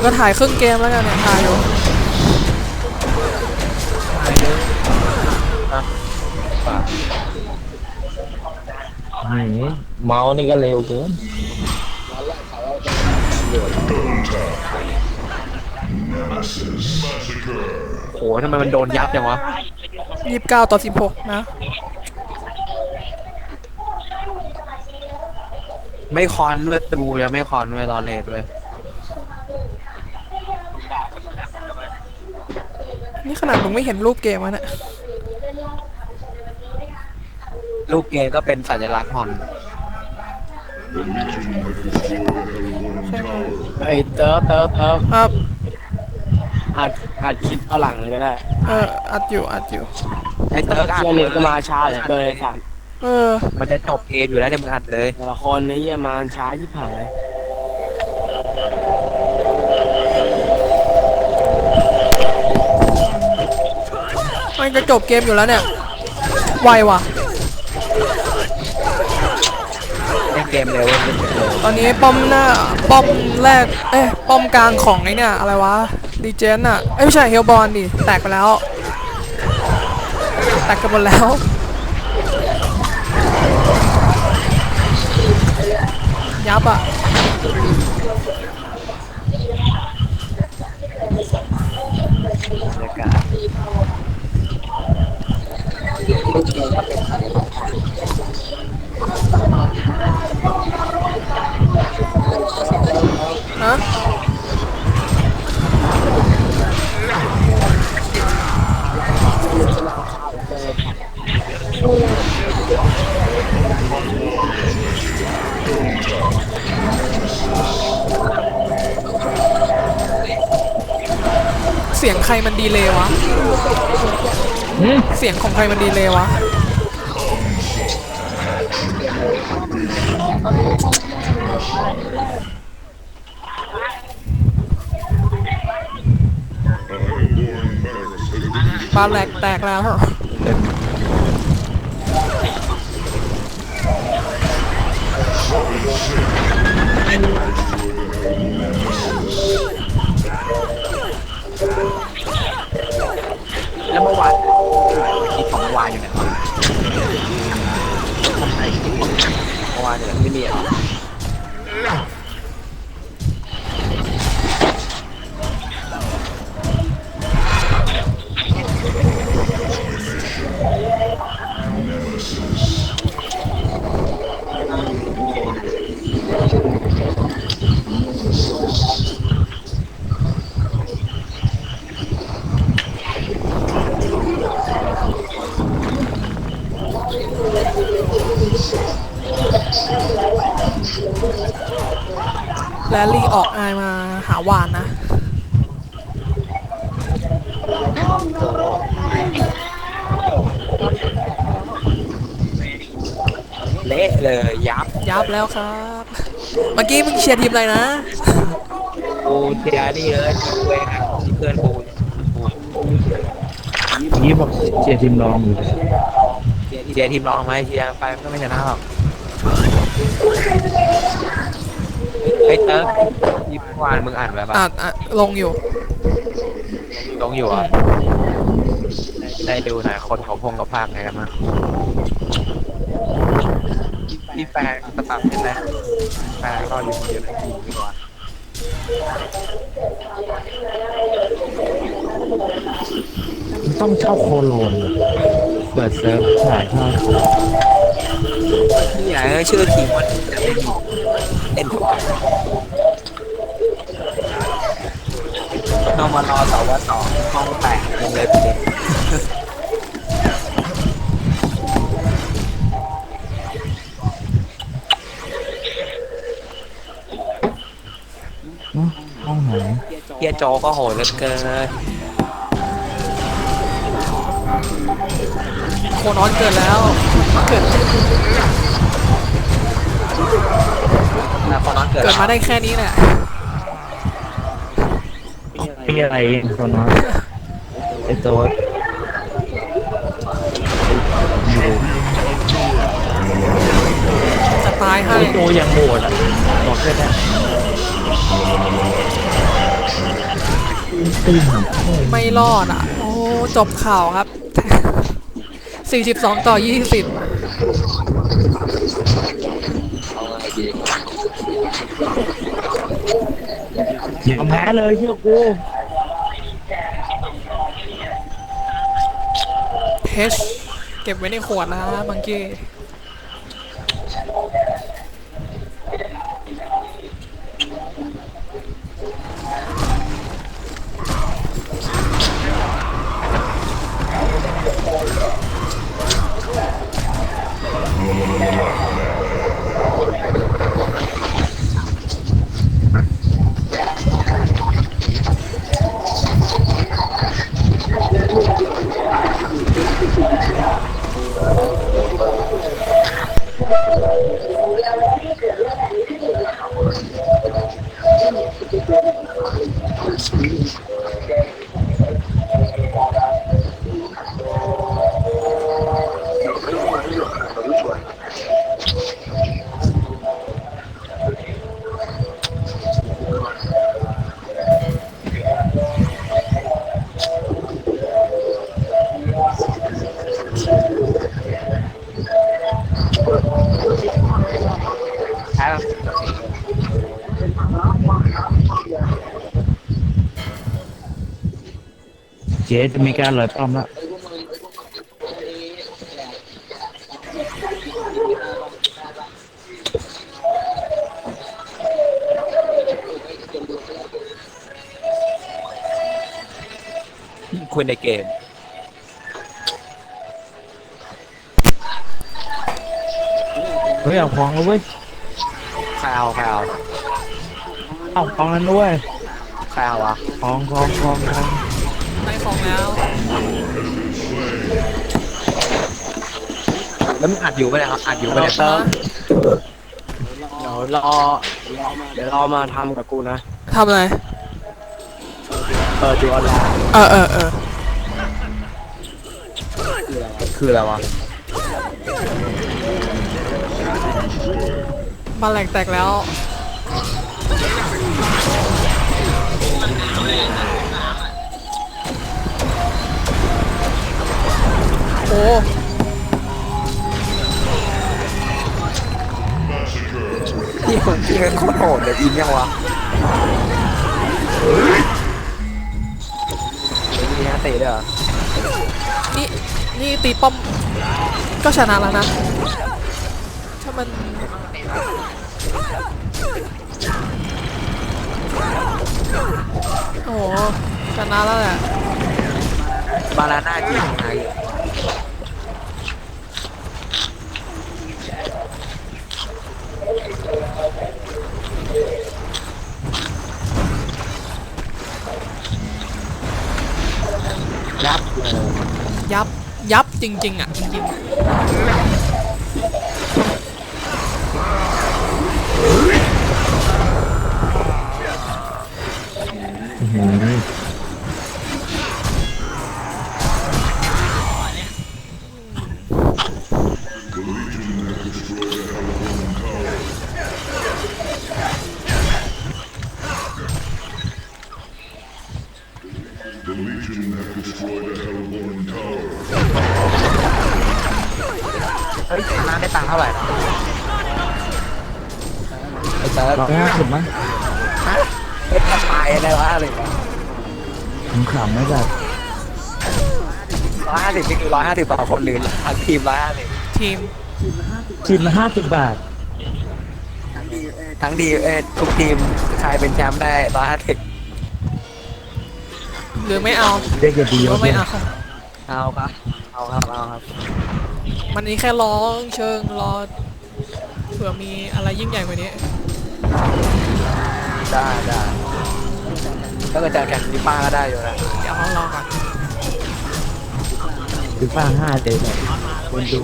ยวก็ถ่ายครึ่งเกมแล้วกันเนี่ยถ่ายอยู่ตายเลยอะป่ะอืมเมาส์นี่ก็เร็วเกินโหทำไมมันโดนยับจังวะยี่สิบเก้าต่อสิบหกนะ ไม่คอนด้วยดูยังไม่คอนด้วยรอเลทด้วย นี่ขนาดมึงไม่เห็นรูปเกมวะเนี่ยลูกเกมก็เป็นสัญลักษณ์ฮอนไอ้เติร์ฟเติร์ฟเติร์ฟครับหัดหัดคิดเอาหลังเลยก็ได้เอออัดอยู่อัดอยู่ ไอ้เติร์กอัดเชี่ยเน็ตก็มาช้าเหลือเกินไอ้สัตว์เออ มันจะจบเกมอยู่แล้วเนี่ยมึงอัดเลยแต่ละคนนี่เหี้ยมาช้าที่ผ่าน มันจะจบเกมอยู่แล้วเนี่ย ไวว่ะ เล่นเกมเร็วเล่นเกมเร็วตอนนี้ป้อมหน้า ป้อมแรก เอ้ยป้อมกลางของไอ้เนี่ย อะไรวะ ดีเจนอะเอ้ยไม่ใช่เฮลบอลดิ แตกไปแล้ว แตกกันหมดแล้ว ยับอะ บรรยากาศ เสียงใครมันดีเลยวะ เสียงของใครมันดีเลยวะ ปลาแหลกแตกแล้ว แล้วเมื่อวาน วานเนี่ยไม่มีอะะเลยยับยับแล้วครับ เมื่อกี้มึงเชียร์ทีมอะไรนะ กูเทียร์นี่เลยกูเองอะที่เพื่อนกูกูเมื่อกี้บอกเชียร์ทีมรองอยู่เทียร์เทียร์ทีมรองไหมเทียร์ไปมันก็ไม่ชนะหรอกไอ้เติร์กที่เมื่อวานมึงอ่านแบบอะอะลงอยู่ลงอยู่อะได้ดูหน่อยคนเขาพงกับภาคไงกันมาง พี่แฟนสตาร์ทเป็นไรแฟนก็อยู่คนเดียวในทีมดีกว่าต้องเช่าโคโลนเหรอเปิดเซิร์ฟถ่ายภาพนี่ไงชื่อทีมมันจะเป็นเล่นกับนมนสวสองห้องแปดวงเล็บเด็ก ยโจก็โหดเหลือเกินโคนอนเกิดแล้วเกิดนะพอน้องเกิดเกิดมาได้แค่นี้แหละมีอะไรคนน้อยไอโต๊ดอยู่จัดตายให้ไอ้ตัวยังโหดอะบอกแค่นั้นตีน ไม่รอดอะ โอ้ จบข่าวครับ 42 ต่อ 20ยอมแพ้เลยเชื่อกู H เก็บไว้ในขวดนะบังกี้ Thank you. เจ๊จะมีการลอยป้อมแล้วคุณในเกม เฮ้ยเอาของแล้วเว้ยใครเอาใครเอาเอาของนั้นด้วยใครเอาวะของของของของ ได้ของแล้วแล้วมึงอัดอยู่ปะเนี่ยครับอัดอยู่ปะเนี่ยเติร์เดี๋ยวรอ เดี๋ยวรอมาทำกับกูนะ ทำอะไรเปิดดูออนไลน์เออเออเออคืออะไรวะบ้านแหลกแตกแล้ว โอ้พี่ผมพี่เป็นโคตรโหดเลยอินยังวะมีฮะเตะด้วยเหรอนี่นี่ตีป้อมก็ชนะแล้วนะ ถ้ามันโอ้โหชนะแล้วแหละบาลาน่าจริงไง ยับยับ ยับจริง ๆ อะ จริงอื้ เท่าไหร่นะไอ้เติร์ดร้อยห้าสิบมั้งเฮ้ยทำไมอะไรวะอะไรวะผมขำไม่แบบร้อยห้าสิบนี่คือร้อยห้าสิบต่อคนหรือทั้งทีมร้อยห้าสิบๆทีมทีมละห้าสิบบาท ทั้งทีมเอ้ยทุกทีมใครเป็นแชมป์ได้ร้อยห้าสิบหรือไม่เอาเด็กจะดีหรือว่าไม่เอาเอาครับเอาครับเอาครับ มันนี้แค่ร้องเชิงรอเผื่อมีอะไรยิ่งใหญ่กว่านี้ ได้ได้ถ้าเกิดจะแข่งฟีฟ่าก็ได้อยู่นะเดี๋ยวลองก่อนฟีฟ่าห้าเด็กคนดู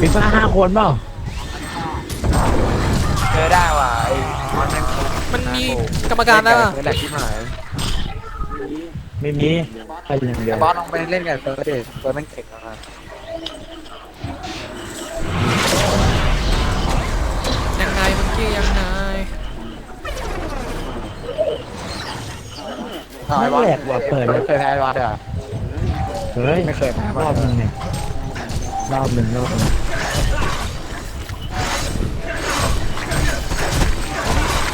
ฟีฟ่าห้าคนเปล่าเจอได้ว่ะไอ้มอนแม่งมันมีกรรมการได้ป่ะเฟิร์สแหละที่หายไม่มี ปอบอสลองไปเล่นกับเฟิร์สเดเฟิร์สม่งเก่งนะครับยังไงเมื่อกี้ยังไงไม่แหลกว่ะเปิดเลยเคยแพ้บอสเหรอเฮ้ยไม่เคยแพ้รอบหนึ่งเนี่ยรอบหนึ่งรอบหนึ่ง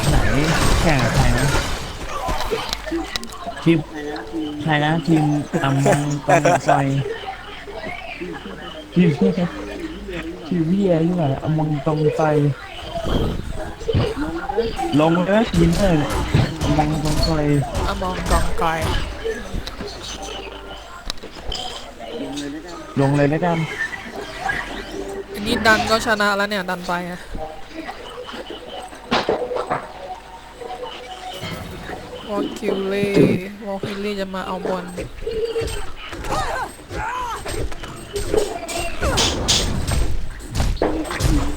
ไหนแข่งกับใทีมใครนะทีมตำมงตำไฟทีมทีมพี่อะไรนี่แหละอมงตำไฟลงเลยยินเลยอมงตำไฟอะมองกองไกลลงเลยแล้วกันอันนี้ดันก็ชนะแล้วเนี่ยดันไปไง อลคิวเล่วอลคิวเล่จะมาเอาบอล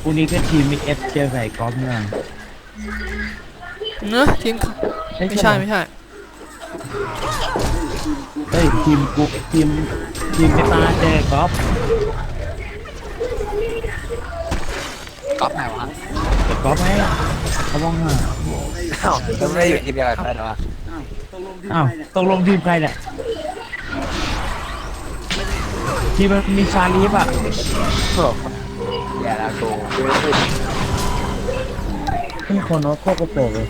คู่นี้ก็ทีมมิกเอฟเจอไก่กอล์ฟเนี่ยเนอะทีมเขาไม่ใช่ไม่ใช่เฮ้ยทีมกูทีมทีมเมตาเจอกอล์ฟ ก๊อปไหนวะกอล์ฟไหมเขาบ้องอะอ้าวแล้วไม่ได้อยู่ทีมเดียวกันเหรอวะอ้าวตกลงทีมใครเนี่ยทีมมันมีชาลีฟอะโอ้โหอย่าละกูนี่คนน้อยโคตรกระโปรงเลย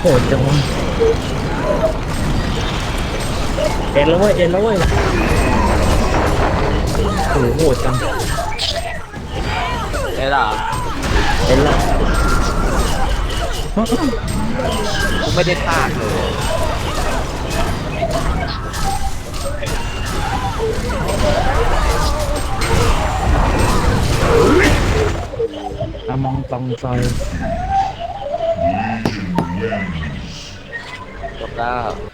โหดจังวะเอ็นแล้วเว้ยเอ็นแล้วเว้ยโอ้โหโหดจังเอ้ยล่ะเอ็นแล้วกูไม่ได้พลาดเลยอามองตองซอย จบแล้ว